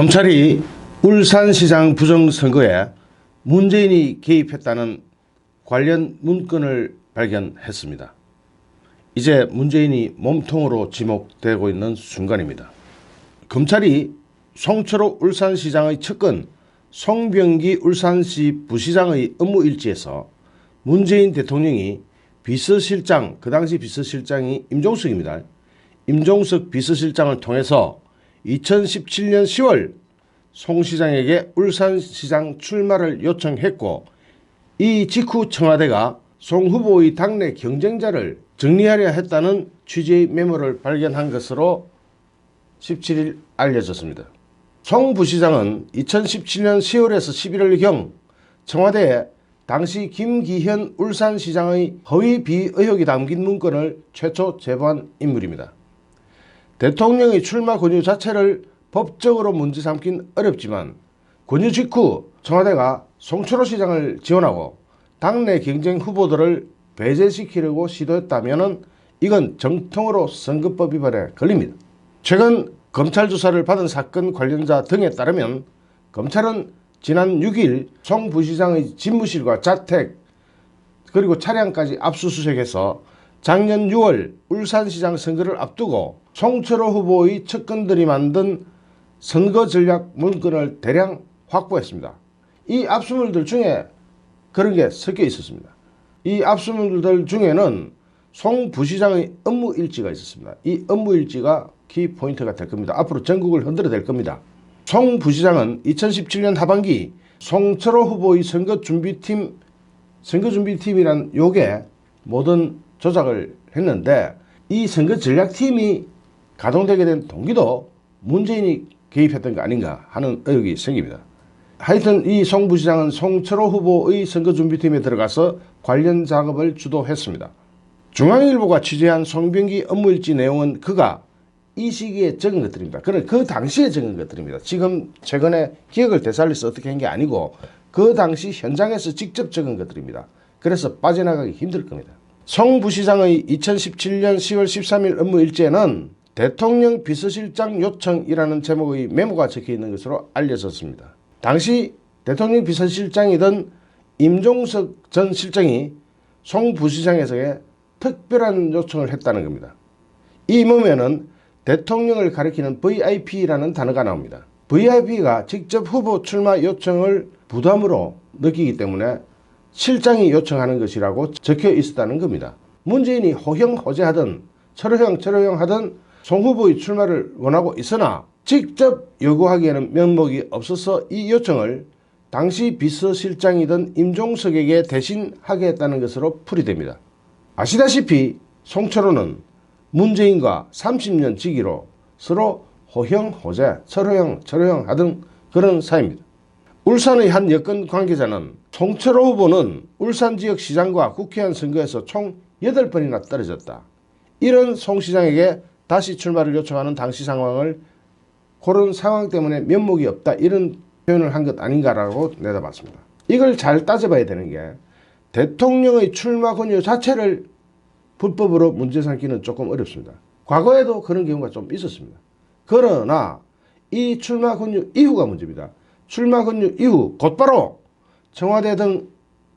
검찰이 울산시장 부정선거에 문재인이 개입했다는 관련 문건을 발견했습니다. 이제 문재인이 몸통으로 지목되고 있는 순간입니다. 검찰이 송철호 울산시장의 측근 송병기 울산시 부시장의 업무 일지에서 문재인 대통령이 비서실장 그 당시 비서실장이 임종석입니다. 임종석 비서실장을 통해서 2017년 10월 송 시장에게 울산시장 출마를 요청했고 이 직후 청와대가 송 후보의 당내 경쟁자를 정리하려 했다는 취지의 메모를 발견한 것으로 17일 알려졌습니다. 송 부시장은 2017년 10월에서 11월경 청와대에 당시 김기현 울산시장의 허위 비의혹이 담긴 문건을 최초 제보한 인물입니다. 대통령의 출마 권유 자체를 법적으로 문제 삼긴 어렵지만 권유 직후 청와대가 송철호 시장을 지원하고 당내 경쟁 후보들을 배제시키려고 시도했다면 이건 정통으로 선거법 위반에 걸립니다. 최근 검찰 조사를 받은 사건 관련자 등에 따르면 검찰은 지난 6일 송 부시장의 집무실과 자택 그리고 차량까지 압수수색해서 작년 6월 울산시장 선거를 앞두고 송철호 후보의 측근들이 만든 선거 전략 문건을 대량 확보했습니다. 이 압수물들 중에 그런 게 섞여 있었습니다. 이 압수물들 중에는 송 부시장의 업무 일지가 있었습니다. 이 업무 일지가 키 포인트가 될 겁니다. 앞으로 전국을 흔들어 댈 겁니다. 송 부시장은 2017년 하반기 송철호 후보의 선거 준비팀 선거 준비팀이란 요게 모든 조작을 했는데 이 선거 전략팀이 가동되게 된 동기도 문재인이 개입했던 거 아닌가 하는 의혹이 생깁니다. 하여튼 이 송 부시장은 송철호 후보의 선거 준비팀에 들어가서 관련 작업을 주도했습니다. 중앙일보가 취재한 송병기 업무일지 내용은 그가 이 시기에 적은 것들입니다. 그는 그 당시에 적은 것들입니다. 지금 최근에 기억을 되살려서 어떻게 한 게 아니고 그 당시 현장에서 직접 적은 것들입니다. 그래서 빠져나가기 힘들 겁니다. 송 부시장의 2017년 10월 13일 업무 일지에는 대통령 비서실장 요청이라는 제목의 메모가 적혀 있는 것으로 알려졌습니다. 당시 대통령 비서실장이던 임종석 전 실장이 송 부시장에게 특별한 요청을 했다는 겁니다. 이 몸에는 대통령을 가리키는 VIP라는 단어가 나옵니다. VIP가 직접 후보 출마 요청을 부담으로 느끼기 때문에 실장이 요청하는 것이라고 적혀 있었다는 겁니다. 문재인이 호형 호재하든 철호형 철호형 하든 송 후보의 출마를 원하고 있으나 직접 요구하기에는 면목이 없어서 이 요청을 당시 비서실장이던 임종석에게 대신 하게 했다는 것으로 풀이됩니다. 아시다시피 송철호는 문재인과 30년 지기로 서로 호형 호재, 철호형, 철호형 하던 그런 사이입니다. 울산의 한 여권 관계자는 송철호 후보는 울산 지역 시장과 국회의원 선거에서 총 8번이나 떨어졌다. 이런 송 시장에게 다시 출마를 요청하는 당시 상황을 그런 상황 때문에 면목이 없다 이런 표현을 한 것 아닌가라고 내다봤습니다. 이걸 잘 따져봐야 되는 게 대통령의 출마 권유 자체를 불법으로 문제 삼기는 조금 어렵습니다. 과거에도 그런 경우가 좀 있었습니다. 그러나 이 출마 권유 이후가 문제입니다. 출마 권유 이후 곧바로 청와대 등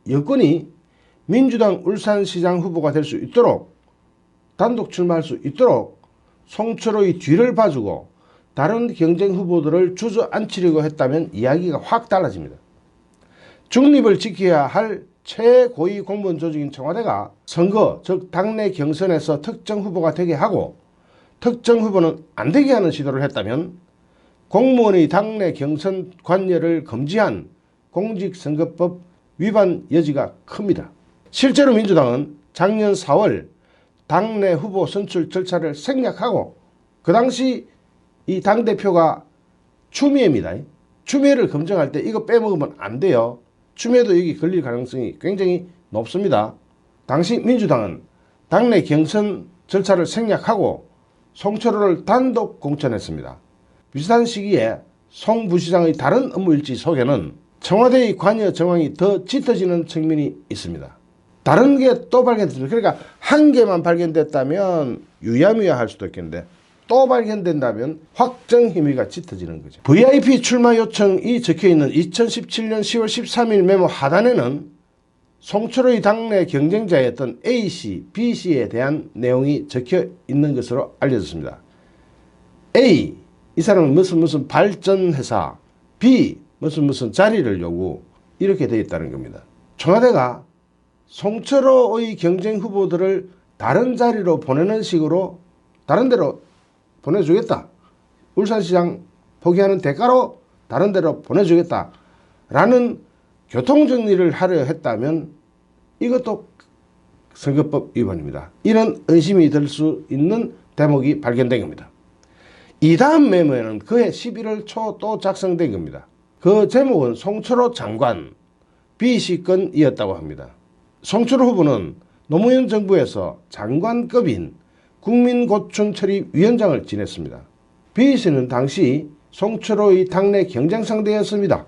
여권이 민주당 울산시장 후보가 될 수 있도록 단독 출마할 수 있도록 송철호의 뒤를 봐주고 다른 경쟁 후보들을 주저앉히려고 했다면 이야기가 확 달라집니다. 중립을 지켜야 할 최고위 공무원 조직인 청와대가 선거, 즉 당내 경선에서 특정 후보가 되게 하고 특정 후보는 안 되게 하는 시도를 했다면 공무원의 당내 경선 관여를 금지한 공직선거법 위반 여지가 큽니다. 실제로 민주당은 작년 4월 당내 후보 선출 절차를 생략하고 그 당시 이 당대표가 추미애입니다. 추미애를 검증할 때 이거 빼먹으면 안 돼요. 추미애도 여기 걸릴 가능성이 굉장히 높습니다. 당시 민주당은 당내 경선 절차를 생략하고 송철호를 단독 공천했습니다. 비슷한 시기에 송 부시장의 다른 업무 일지 속에는 청와대의 관여 정황이 더 짙어지는 측면이 있습니다. 다른 게 또 발견됐습니다. 그러니까 한 개만 발견됐다면 유야무야 할 수도 있겠는데 또 발견된다면 확정 혐의가 짙어지는 거죠. VIP 출마 요청이 적혀 있는 2017년 10월 13일 메모 하단에는 송철호의 당내 경쟁자였던 A씨, B씨에 대한 내용이 적혀 있는 것으로 알려졌습니다. A, 이 사람은 무슨 무슨 발전회사, B, 무슨 무슨 자리를 요구, 이렇게 되어 있다는 겁니다. 청와대가 송철호의 경쟁 후보들을 다른 자리로 보내는 식으로 다른 데로 보내주겠다. 울산시장 포기하는 대가로 다른 데로 보내주겠다. 라는 교통정리를 하려 했다면 이것도 선거법 위반입니다. 이런 의심이 들 수 있는 대목이 발견된 겁니다. 이 다음 메모에는 그해 11월 초 또 작성된 겁니다. 그 제목은 송철호 장관 B씨 건이었다고 합니다. 송철호 후보는 노무현 정부에서 장관급인 국민고충처리위원장을 지냈습니다. B씨는 당시 송철호의 당내 경쟁 상대였습니다.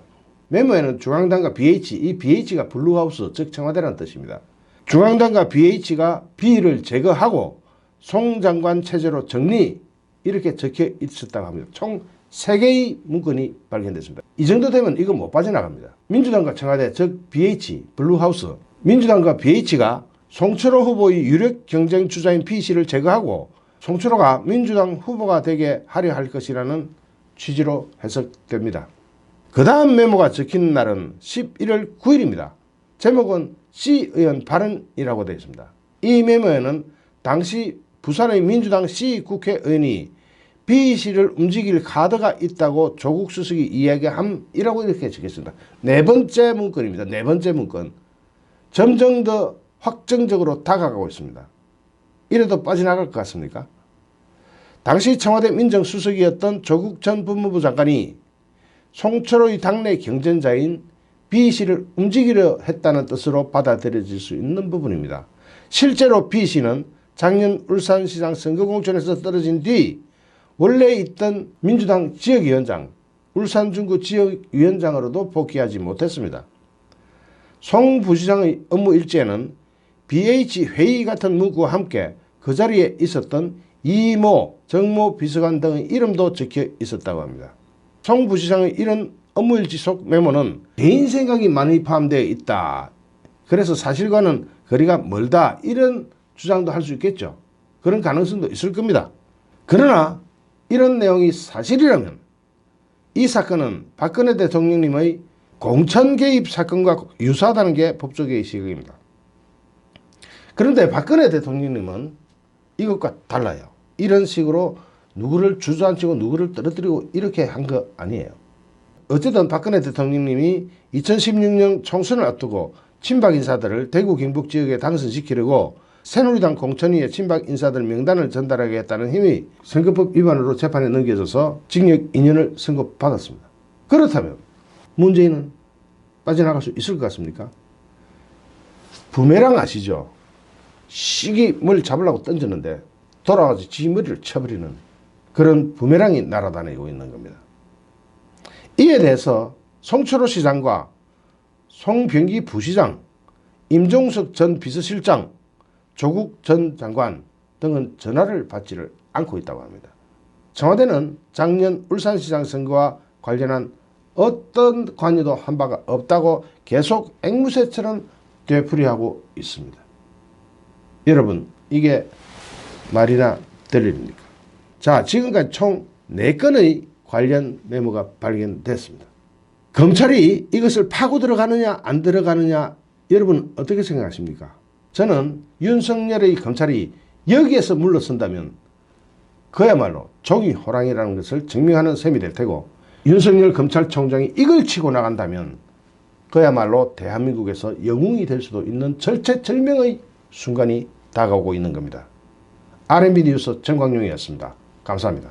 메모에는 중앙당과 BH, 이 BH가 블루하우스, 즉 청와대라는 뜻입니다. 중앙당과 BH가 B를 제거하고 송 장관 체제로 정리 이렇게 적혀 있었다고 합니다. 총 3개의 문건이 발견됐습니다. 이 정도 되면 이거 못 빠져나갑니다. 민주당과 청와대, 즉 BH, 블루하우스, 민주당과 BH가 송철호 후보의 유력 경쟁 주자인 B씨를 제거하고 송철호가 민주당 후보가 되게 하려 할 것이라는 취지로 해석됩니다. 그 다음 메모가 적힌 날은 11월 9일입니다. 제목은 C 의원 발언이라고 되어 있습니다. 이 메모에는 당시 부산의 민주당 C 국회의원이 B 씨를 움직일 카드가 있다고 조국 수석이 이야기함이라고 이렇게 적혔습니다. 네 번째 문건입니다. 네 번째 문건. 점점 더 확정적으로 다가가고 있습니다. 이래도 빠져나갈 것 같습니까? 당시 청와대 민정수석이었던 조국 전 법무부 장관이 송철호의 당내 경쟁자인 B 씨를 움직이려 했다는 뜻으로 받아들여질 수 있는 부분입니다. 실제로 B 씨는 작년 울산시장 선거공천에서 떨어진 뒤 원래 있던 민주당 지역위원장, 울산중구 지역위원장으로도 복귀하지 못했습니다. 송 부시장의 업무 일지에는 BH 회의 같은 문구와 함께 그 자리에 있었던 이모, 정모 비서관 등의 이름도 적혀 있었다고 합니다. 송 부시장의 이런 업무일지 속 메모는 개인 생각이 많이 포함되어 있다. 그래서 사실과는 거리가 멀다. 이런 주장도 할 수 있겠죠. 그런 가능성도 있을 겁니다. 그러나 이런 내용이 사실이라면 이 사건은 박근혜 대통령님의 공천 개입 사건과 유사하다는 게 법조계의 시각입니다. 그런데 박근혜 대통령님은 이것과 달라요. 이런 식으로 누구를 주저앉히고 누구를 떨어뜨리고 이렇게 한 거 아니에요. 어쨌든 박근혜 대통령님이 2016년 총선을 앞두고 친박 인사들을 대구 경북 지역에 당선시키려고 새누리당 공천위에 친박 인사들 명단을 전달하겠다는 힘이 선거법 위반으로 재판에 넘겨져서 징역 2년을 선고받았습니다. 그렇다면 문재인은 빠져나갈 수 있을 것 같습니까? 부메랑 아시죠? 시기 뭘 잡으려고 던졌는데 돌아와서 지 머리를 쳐버리는 그런 부메랑이 날아다니고 있는 겁니다. 이에 대해서 송철호 시장과 송병기 부시장, 임종석 전 비서실장, 조국 전 장관 등은 전화를 받지를 않고 있다고 합니다. 청와대는 작년 울산시장 선거와 관련한 어떤 관여도 한 바가 없다고 계속 앵무새처럼 되풀이하고 있습니다. 여러분 이게 말이나 될 일입니까? 자 지금까지 총 4건의 관련 메모가 발견됐습니다. 검찰이 이것을 파고 들어가느냐 안 들어가느냐 여러분 어떻게 생각하십니까? 저는 윤석열의 검찰이 여기에서 물러선다면 그야말로 종이 호랑이라는 것을 증명하는 셈이 될 테고 윤석열 검찰총장이 이걸 치고 나간다면 그야말로 대한민국에서 영웅이 될 수도 있는 절체절명의 순간이 다가오고 있는 겁니다. RMB 뉴스 정광용이었습니다. 감사합니다.